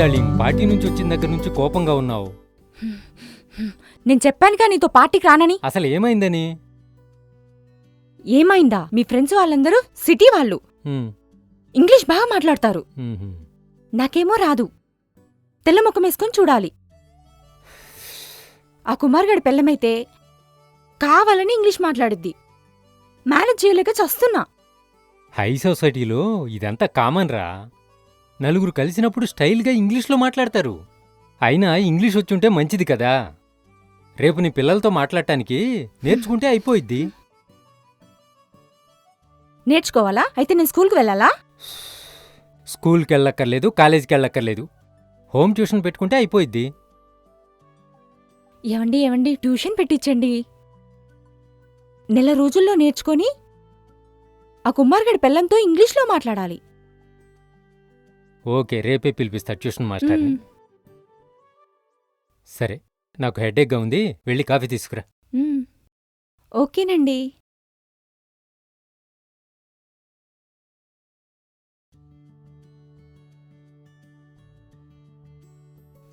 Darling party నుంచి వచ్చిన దగ్గర నుంచి కోపంగా ఉన్నావు. నేను చెప్పానుగా నీతో పార్టీకి రానని. అసలు ఏమైందని? ఏమైందా? మీ ఫ్రెండ్స్ వాళ్ళందరూ సిటీ వాళ్ళు. ఇంగ్లీష్ బాగా మాట్లాడతారు. నాకేమో రాదు. తెల్ల ముఖం వేసుకొని చూడాలి. ఆ కుమార్గడి పెళ్ళమైతే కావాలని ఇంగ్లీష్ మాట్లాడిద్ది. మేనేజ్ చేయలేక చస్తున్నా. హై సొసైటీలో ఇదంతా కామన్ రా. నలుగురు కలిసినప్పుడు స్టైల్గా ఇంగ్లీష్లో మాట్లాడతారు. అయినా ఇంగ్లీష్ వచ్చుంటే మంచిది కదా. రేపు నీ పిల్లలతో మాట్లాడటానికి నేర్చుకుంటే అయిపోయిద్ది. నేర్చుకోవాలా? అయితే నేను స్కూల్కి వెళ్ళాలా? స్కూల్కి వెళ్ళక్కర్లేదు కాలేజీకి వెళ్ళక్కర్లేదు హోమ్ ట్యూషన్ పెట్టుకుంటే అయిపోయిద్ది. ఏవండి ఏవండి ట్యూషన్ పెట్టించండి. నెల రోజుల్లో నేర్చుకొని ఆ కుమార్గడి పెళ్ళంతో ఇంగ్లీష్లో మాట్లాడాలి. ఓకే రేపే పిలిపిస్తా ట్యూషన్ మాస్టర్ని. మ్మ్. సరే నాకు హెడేక్గా ఉంది వెళ్ళి కాఫీ తీసుకురా. మ్మ్. ఓకేనండి.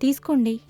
తీసుకోండి.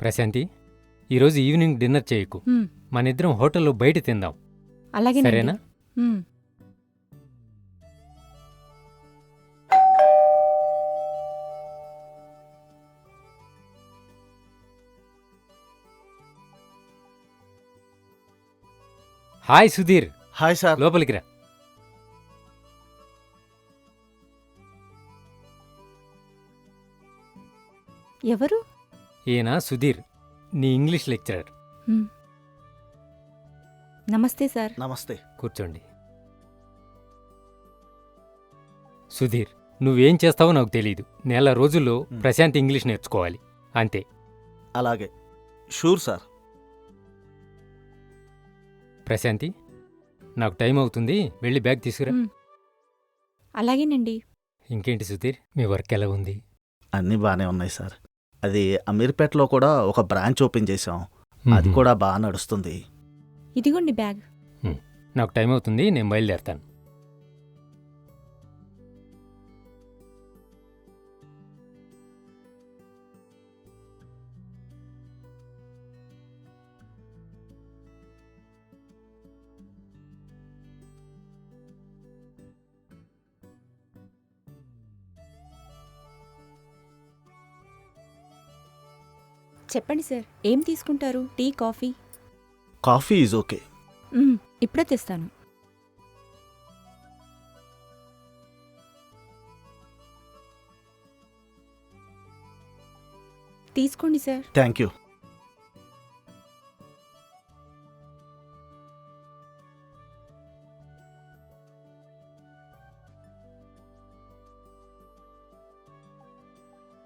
ప్రశాంతి. ఈరోజు ఈవినింగ్ డిన్నర్ చేయకు. మనిద్దరం హోటల్లో బయట తిందాం. అలాగే సరేనా? హాయ్ సుధీర్. Hi sir. లోపలికి రా. ఎవరు? ఈయన సుధీర్. నీ ఇంగ్లీష్ లెక్చరర్. మ్మ్. నమస్తే సార్. నమస్తే. కూర్చోండి. సుధీర్ నువ్వేం చేస్తావో నాకు తెలియదు నెల రోజుల్లో. ప్రశాంత్ ఇంగ్లీష్ నేర్చుకోవాలి. అంతే. అలాగే. Sure sir. ప్రశాంతి నాకు టైం అవుతుంది. వెళ్ళి బ్యాగ్ తీసుకురా. మ్మ్. అలాగేనండి. ఇంకేంటి సుధీర్ మీ వర్క్ ఎలా ఉంది? అన్నీ బాగానే ఉన్నాయి సార్. అది అమీర్పేటలో కూడా ఒక బ్రాంచ్ ఓపెన్ చేశాం. అది కూడా బాగా నడుస్తుంది. ఇదిగోండి బ్యాగ్. నాకు టైం అవుతుంది నేను బయలుదేరతాను. చెప్పండి సార్ ఏం తీసుకుంటారు? Tea coffee? Coffee is okay. మ్మ్. ఇప్పుడే తెస్తాను. తీసుకోండి సార్. థ్యాంక్ యూ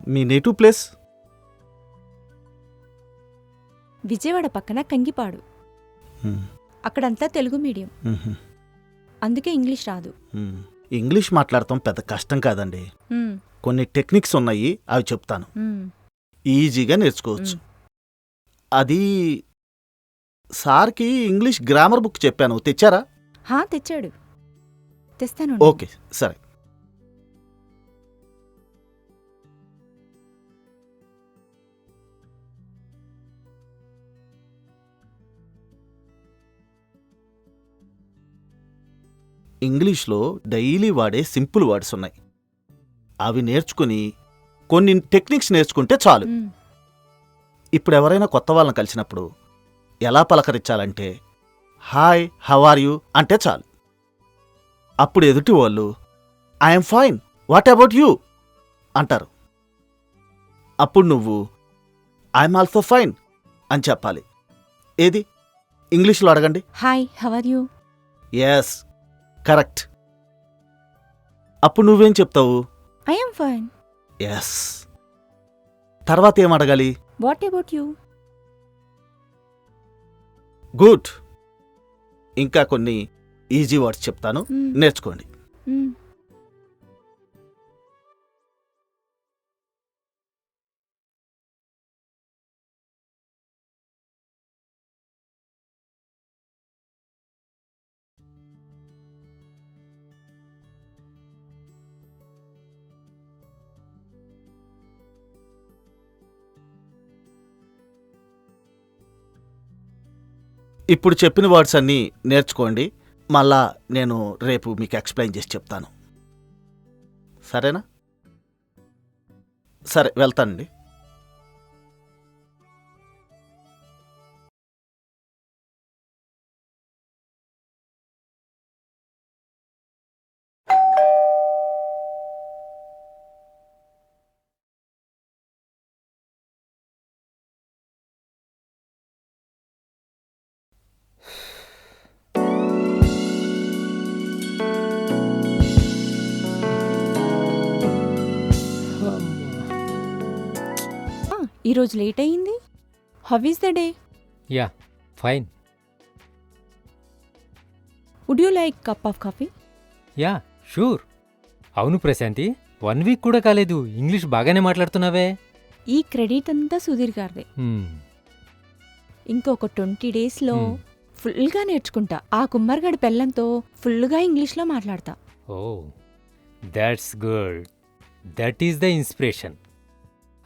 మీ నేటివ్ ప్లేస్? విజయవాడ పక్కన కంగిపాడు. అక్కడంతా తెలుగు మీడియం. అందుకే ఇంగ్లీష్ రాదు. ఇంగ్లీష్ మాట్లాడటం పెద్ద కష్టం కాదండి. కొన్ని టెక్నిక్స్ ఉన్నాయి అవి చెప్తాను. ఈజీగా నేర్చుకోవచ్చు. అది సార్కి ఇంగ్లీష్ గ్రామర్ బుక్ చెప్పాను. తెచ్చారా? తెచ్చాడు. తెస్తాను ఓకే సరే. ఇంగ్లీష్లో డైలీ వాడే సింపుల్ వర్డ్స్ ఉన్నాయి. అవి నేర్చుకుని కొన్ని టెక్నిక్స్ నేర్చుకుంటే చాలు. ఇప్పుడు ఎవరైనా కొత్త వాళ్ళని కలిసినప్పుడు ఎలా పలకరించాలంటే హాయ్ హవ్ ఆర్ యూ? అంటే చాలు. అప్పుడు ఎదుటి వాళ్ళు I'm fine what about you? అంటారు. అప్పుడు నువ్వు ఐఎమ్ ఆల్సో ఫైన్ అని చెప్పాలి. ఏది? ఇంగ్లీష్లో అడగండి. Hi how are you? Yes correct. అప్పుడు నువ్వేం చెప్తావు? ఐఎమ్ ఫైన్ ఎస్ తర్వాత ఏం అడగాలి? వాట్ అబౌట్ యూ గుడ్ ఇంకా కొన్ని ఈజీ వర్డ్స్ చెప్తాను. నేర్చుకోండి. ఇప్పుడు చెప్పిన వర్డ్స్ అన్నీ నేర్చుకోండి. మళ్ళా నేను రేపు మీకు ఎక్స్ప్లెయిన్ చేసి చెప్తాను. సరేనా? సరే వెళ్తానండి. ఈరోజు లేట్ అయ్యింది. How is the day ya fine would you like cup of coffee ya sure అవును ప్రశాంతి వన్ వీక్ కూడా కాలేదు. ఇంగ్లీష్ బాగానే మాట్లాడుతున్నావే. ఈ క్రెడిట్ అంతా సుధీర్ గారిదే. హ్మ్, ఇంకొక ట్వంటీ డేస్లో హ్మ్. ఫుల్గా నేర్చుకుంటా. ఆ కుమ్మరిగడి పెళ్ళంతో ఫుల్గా ఇంగ్లీష్లో మాట్లాడతా. ఓ that's good that is the inspiration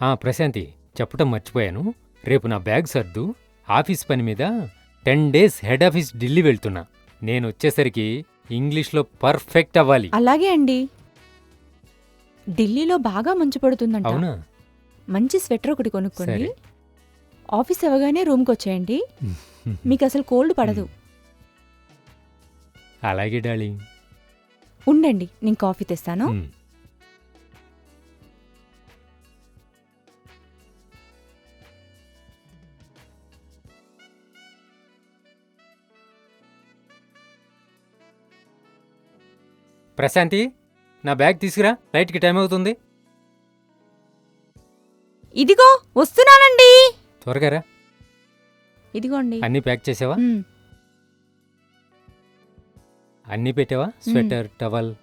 ఆ, ప్రశాంతి చెప్పటం మర్చిపోయాను. రేపు నా బ్యాగ్ సర్దు. ఆఫీస్ పని మీద ten days head office Delhi వెళ్తున్నా. నేను వచ్చేసరికి ఇంగ్లీష్లో పర్ఫెక్ట్ అవ్వాలి. అలాగే అండి. ఢిల్లీలో బాగా మంచు పడుతుందంట. అవునా? మంచి స్వెటర్ ఒకటి కొనుక్కోండి. సరే. ఆఫీస్ అవ్వగానే రూమ్కి వచ్చేయండి. మీకు అసలు కోల్డ్ పడదు. అలాగే డార్లింగ్. ఉండండి నేను కాఫీ తెస్తాను. ప్రశాంతి నా బ్యాగ్ తీసుకురా. ఫ్లైట్కి టైం అవుతుంది. ఇదిగో వస్తున్నానండి. త్వరగా రా. ఇదిగోండి. అన్నీ ప్యాక్ చేసావా? మ్, అన్నీ పెట్టావా? Sweater towel?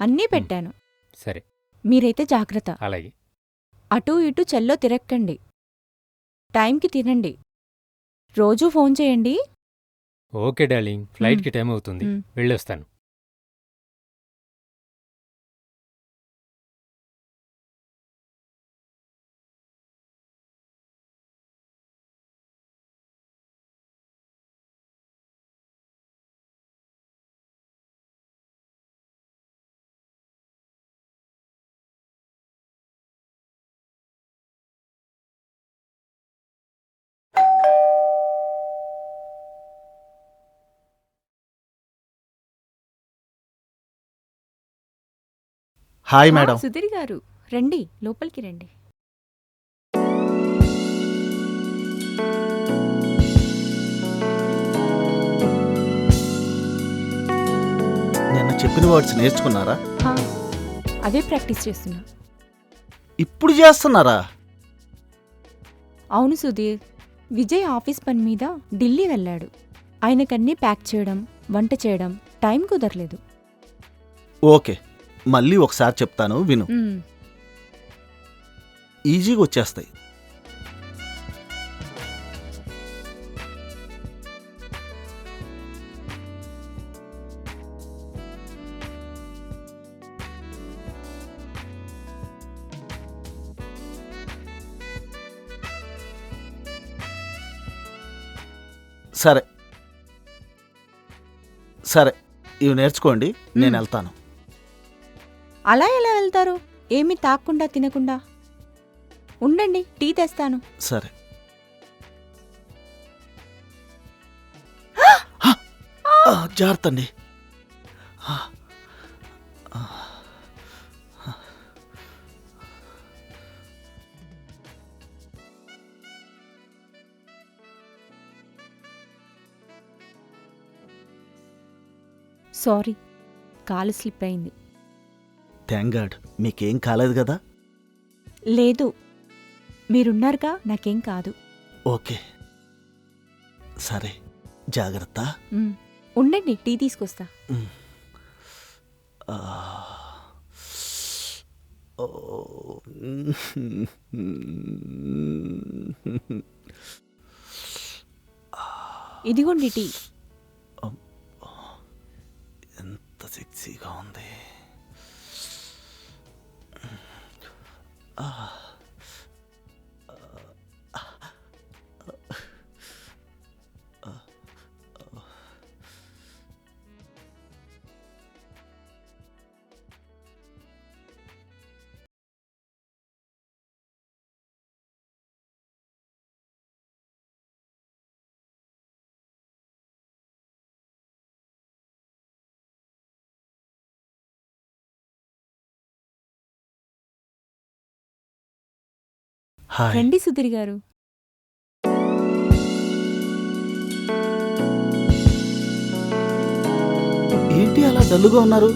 అన్నీ పెట్టాను. సరే. మీరైతే జాగ్రత్త. అలాగే. అటూ ఇటూ చెల్లో తిరక్కండి. టైంకి తినండి. రోజూ ఫోన్ చేయండి. Okay darling. ఫ్లైట్కి టైం అవుతుంది. వెళ్ళొస్తాను. Hi madam. సుధీర్ గారు రండి లోపలికి రండి. నిన్న చెప్పిన వర్డ్స్ నేర్చుకున్నారా? అదే ప్రాక్టీస్ చేస్తున్నా. ఇప్పుడు చేస్తున్నారా? అవును సుధీర్ విజయ్ ఆఫీస్ పని మీద ఢిల్లీ వెళ్ళాడు. ఆయనకన్నీ ప్యాక్ చేయడం వంట చేయడం టైం కుదరలేదు. ఓకే. మళ్ళీ ఒకసారి చెప్తాను విను. ఈజీగా వచ్చేస్తాయి. సరే. సరే ఇవి నేర్చుకోండి నేను. వెళ్తాను. అలా ఎలా వెళ్తారు? ఏమీ తాక్కుండా తినకుండా? ఉండండి టీ తెస్తాను. సరే. ఆ, జాగ్రత్త అండి ఆ, ఆ. సారీ కాలు స్లిప్ అయింది. థ్యాంక్ గాడ్ మీకేం కాలేదు కదా? లేదు. మీరున్నారుగా? నాకేం కాదు. ఓకే. సరే జాగ్రత్త. ఉండండి టీ తీసుకొస్తా. ఆ. ఓ. ఇదిగోండి టీ. ఎంత సెక్సీగా ఉంది. 啊。హాయ్ రండి సుధీర్ గారు. ఏంటి అలా డల్లుగా ఉన్నారు?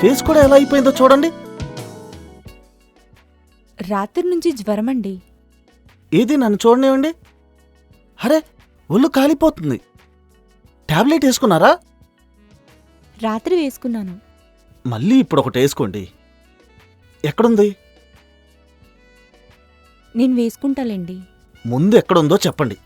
ఫేస్ కూడా ఎలా అయిపోయిందో చూడండి. రాత్రి నుంచి జ్వరమండి. ఏది నన్ను చూడనివ్వండి? అరే ఒళ్ళు కాలిపోతుంది. టాబ్లెట్ వేసుకున్నారా? రాత్రి వేసుకున్నాను. మళ్ళీ ఇప్పుడు ఒకటి వేసుకోండి. ఎక్కడుంది? నేను వేసుకుంటాలేండి. ముందు ఎక్కడుందో చెప్పండి.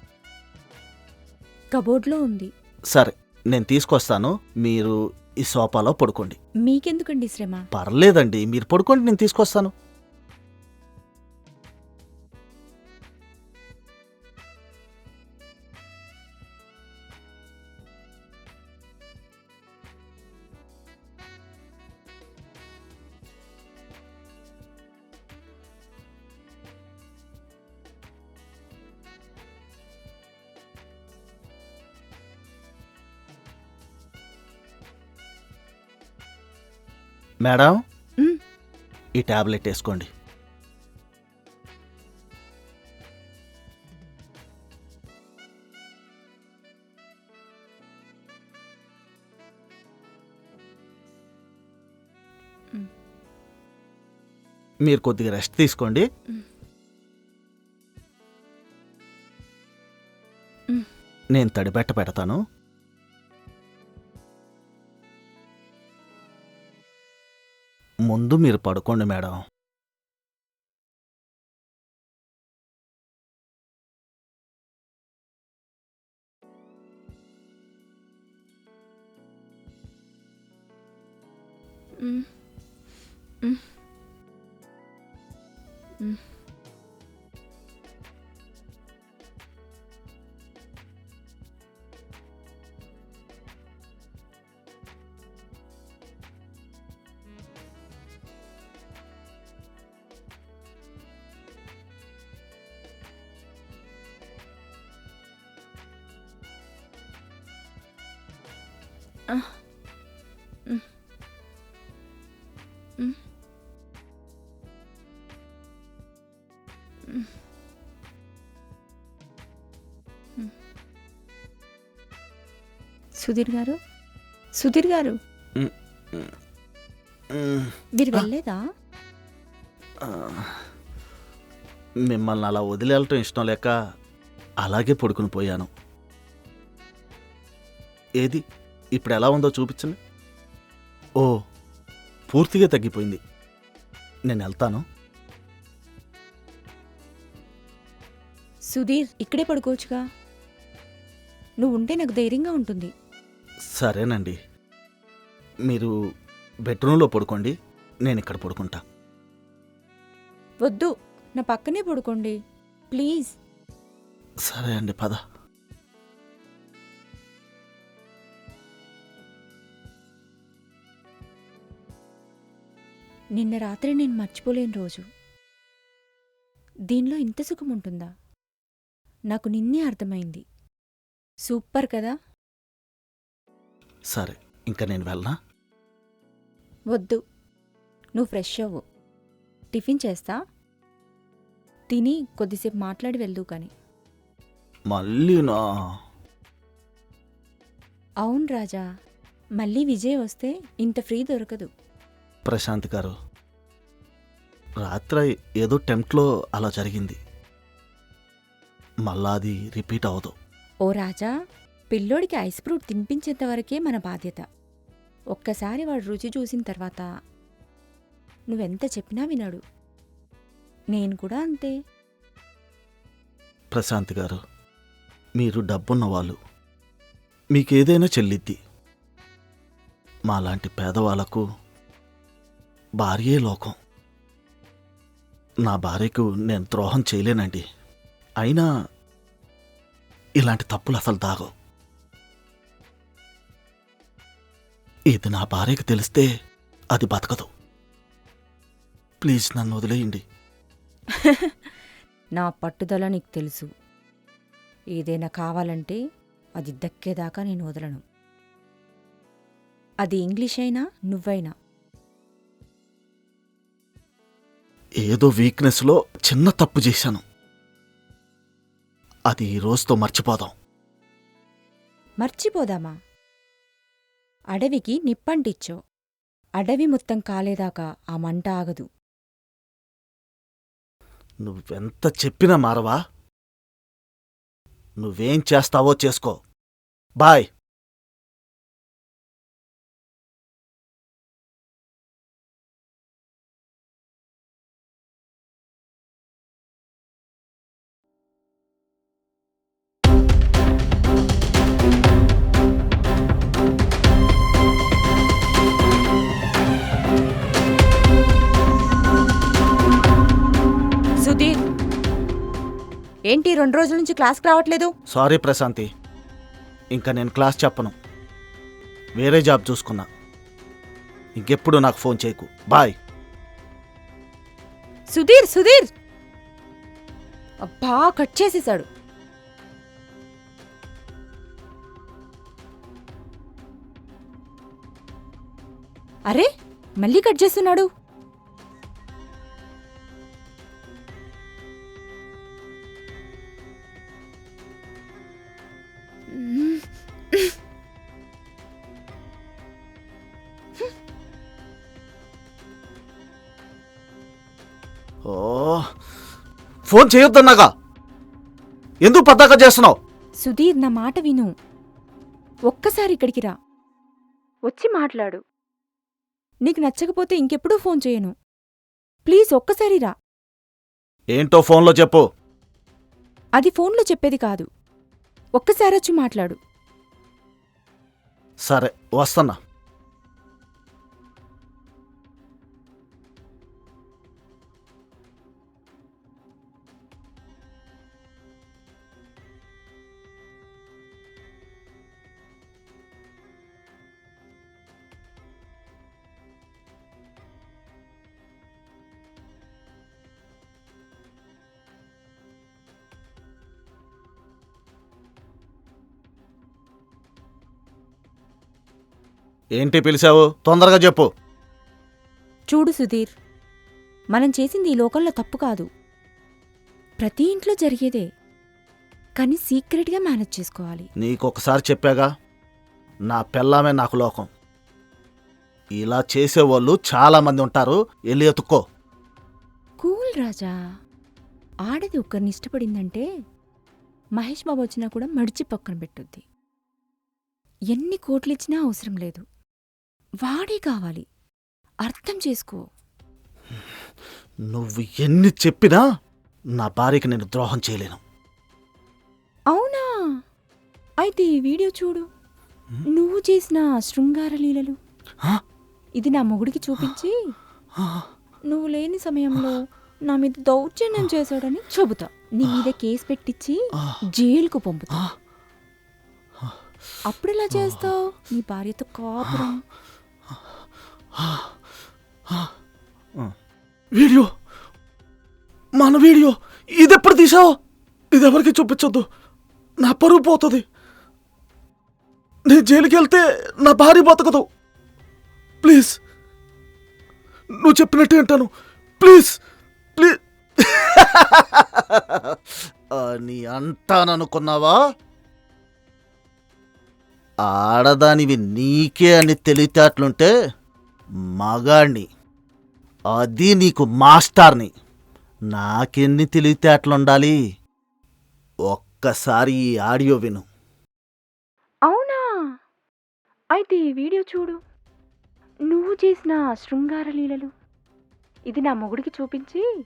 కబోర్డ్లో ఉంది. సరే నేను తీసుకొస్తాను. మీరు ఈ సోఫాలో పడుకోండి. మీకెందుకండి శ్రమ? పర్లేదండి మీరు పడుకోండి నేను తీసుకొస్తాను. మేడం ఈ టాబ్లెట్ వేసుకోండి. మీరు కొద్దిగా రెస్ట్ తీసుకోండి. నేను తడిబెట్ట పెడతాను ముందు మీరు పడుకోండి madam Mm. Mm. Mm. mm. Sudheer garu? Sudheer గారు? మీరు వెళ్ళలేదా? మిమ్మల్ని అలా వదిలేయటం ఇష్టం లేక అలాగే పడుకుని పోయాను. ఏది? ఇప్పుడు ఎలా ఉందో చూపించండి. ఓ పూర్తిగా తగ్గిపోయింది. నేను వెళ్తాను. సుధీర్ ఇక్కడే పడుకోవచ్చుగా? నువ్వు ఉంటే నాకు ధైర్యంగా ఉంటుంది. సరేనండి. మీరు బెడ్రూమ్లో పడుకోండి నేను ఇక్కడ పడుకుంటా. వద్దు నా పక్కనే పడుకోండి ప్లీజ్. సరే అండి పద. నిన్న రాత్రి నేను మర్చిపోలేని రోజు. దీనిలో ఇంత సుఖం ఉంటుందా? నాకు నిన్నే అర్థమైంది. సూపర్ కదా? సరే ఇంకా నేను వెళ్ళనా? వద్దు. నువ్వు ఫ్రెష్ అవ్వు. టిఫిన్ చేస్తా? తిని కొద్దిసేపు మాట్లాడి వెళ్దు కానీ. మళ్ళీ నా అవును రాజా. మళ్ళీ విజయ్ వస్తే ఇంత ఫ్రీ దొరకదు. ప్రశాంత్ గారు. రాత్రి ఏదో టెంప్ట్లో అలా జరిగింది. మళ్ళా అది రిపీట్ అవ్వదు. ఓ రాజా పిల్లోడికి ఐస్ ఫ్రూట్ తినిపించేంత వరకే మన బాధ్యత. ఒక్కసారి వాడు రుచి చూసిన తర్వాత నువ్వెంత చెప్పినా వినడు. నేను కూడా అంతే. ప్రశాంత్ గారు మీరు డబ్బున్న వాళ్ళు మీకేదైనా చెల్లిద్ది. మాలాంటి పేదవాళ్ళకు భార్యే లోకం. నా భార్యకు నేను ద్రోహం చేయలేనండి. అయినా ఇలాంటి తప్పులు అసలు దాగవు ఇది నా భార్యకు తెలిస్తే అది బతకదు. ప్లీజ్ నన్ను వదిలేయండి. నా పట్టుదల నీకు తెలుసు. ఏదైనా కావాలంటే అది దక్కేదాకా నేను వదలను. అది ఇంగ్లీష్ అయినా నువ్వైనా. ఏదో వీక్నెస్లో చిన్న తప్పు చేశాను. అది ఈ రోజుతో మర్చిపోదాం. మర్చిపోదామా? అడవికి నిప్పంటిచ్చో. అడవి మొత్తం కాలేదాకా ఆ మంట ఆగదు. నువ్వెంత చెప్పినా మారవా? నువ్వేం చేస్తావో చేసుకో. బాయ్! ఏంటి రెండు రోజుల నుంచి క్లాస్కి రావట్లేదు? సారీ ప్రశాంతి. ఇంకా నేను క్లాస్ చెప్పను. వేరే జాబ్ చూసుకున్నా. ఇంకెప్పుడు నాకు ఫోన్ చేయకు. బాయ్. సుధీర్ సుధీర్! అబ్బా కట్ చేసేశాడు అరే మళ్ళీ కట్ చేస్తున్నాడు. ఓ ఫోన్ చేయొద్దన్నాగా. ఎందుకు పద్దాక చేస్తున్నావు? సుధీర్ నా మాట విను. ఒక్కసారి ఇక్కడికి రా. వచ్చి మాట్లాడు. నీకు నచ్చకపోతే ఇంకెప్పుడూ ఫోన్ చేయను. ప్లీజ్ ఒక్కసారి రా. ఏంటో ఫోన్లో చెప్పు. అది ఫోన్లో చెప్పేది కాదు. ఒక్కసారి వచ్చి మాట్లాడు. సరే వస్తున్నా. ఏంటి పిలిచావు? తొందరగా చెప్పు. చూడు సుధీర్ మనం చేసింది ఈ లోకంలో తప్పు కాదు. ప్రతి ఇంట్లో జరిగేదే. కానీ సీక్రెట్గా మేనేజ్ చేసుకోవాలి. నీకొకసారి చెప్పాగా నా పెళ్ళామే నాకు లోకం. ఇలా చేసేవాళ్ళు చాలామంది ఉంటారు. వెళ్ళి ఎత్తుక్కో. కూల్ రాజా ఆడది ఒకరిని ఇష్టపడిందంటే మహేష్ బాబు వచ్చినా కూడా మడిచి పక్కన పెట్టుద్ది. ఎన్ని కోట్లిచ్చినా అవసరం లేదు. వాడే కావాలి. అర్థం చేసుకో. నువ్వు ఎన్ని చెప్పినా నా భార్యకి నేను ద్రోహం చేయలేను. అవునా? అయితే ఈ వీడియో చూడు. నువ్వు చేసిన శృంగార లీలలు? ఇది నా మొగుడికి చూపించి నువ్వు లేని సమయంలో నా మీద దౌర్జన్యం చేశాడని చెబుతా. నీ మీద కేసు పెట్టించి జైలుకు పంపుతా. అప్పుడెలా చేస్తావు? నీ భార్యతో కాపురం. వీడియో. మన వీడియో. ఇదెప్పుడు తీసావు? ఇది ఎవరికి చూపించొద్దు. నా పరువు పోతుంది. నేను జైలుకి వెళ్తే నా భార్య బతకదు. ప్లీజ్. నువ్వు చెప్పినట్టు వింటాను ప్లీజ్. ప్లీజ్. అని అంటాననుకున్నావా? ఆడదానివి నీకే అని తెలివితేటలుంటే మగాణ్ణి. అది నీకు మాస్టర్ని. నాకెన్ని తెలివితేటలుండాలి ఒక్కసారి ఈ ఆడియో విను. అవునా? అయితే ఈ వీడియో చూడు. నువ్వు చేసిన శృంగార లీలలు. ఇది నా మొగుడికి చూపించి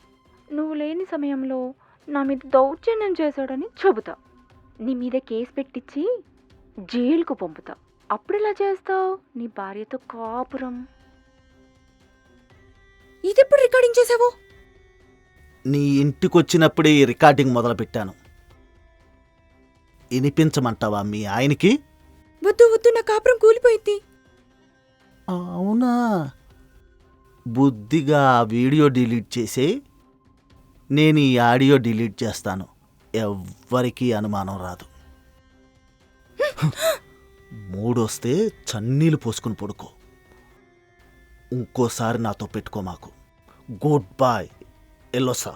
నువ్వు లేని సమయంలో నా మీద దౌర్జన్యం చేశాడని చెబుతా. నీ మీద కేసు పెట్టించి జైలుకు పంపుతా. అప్పుడెలా చేస్తావు? నీ భార్యతో కాపురం. ఇదెప్పుడు రికార్డింగ్ చేసావు? నీ ఇంటికొచ్చినప్పుడే ఈ రికార్డింగ్ మొదలుపెట్టాను. వినిపించమంటావా మీ ఆయనకి? వద్దు వద్దు నా కాపురం కూలిపోయింది. అవునా? బుద్ధిగా ఆ వీడియో డిలీట్ చేసి నేను ఈ ఆడియో డిలీట్ చేస్తాను. ఎవ్వరికీ అనుమానం రాదు. మూడొస్తే చన్నీళ్ళు పోసుకుని పడుకో. ఇంకోసారి నాతో పెట్టుకో మాకు. Good bye ఎల్లొస్తా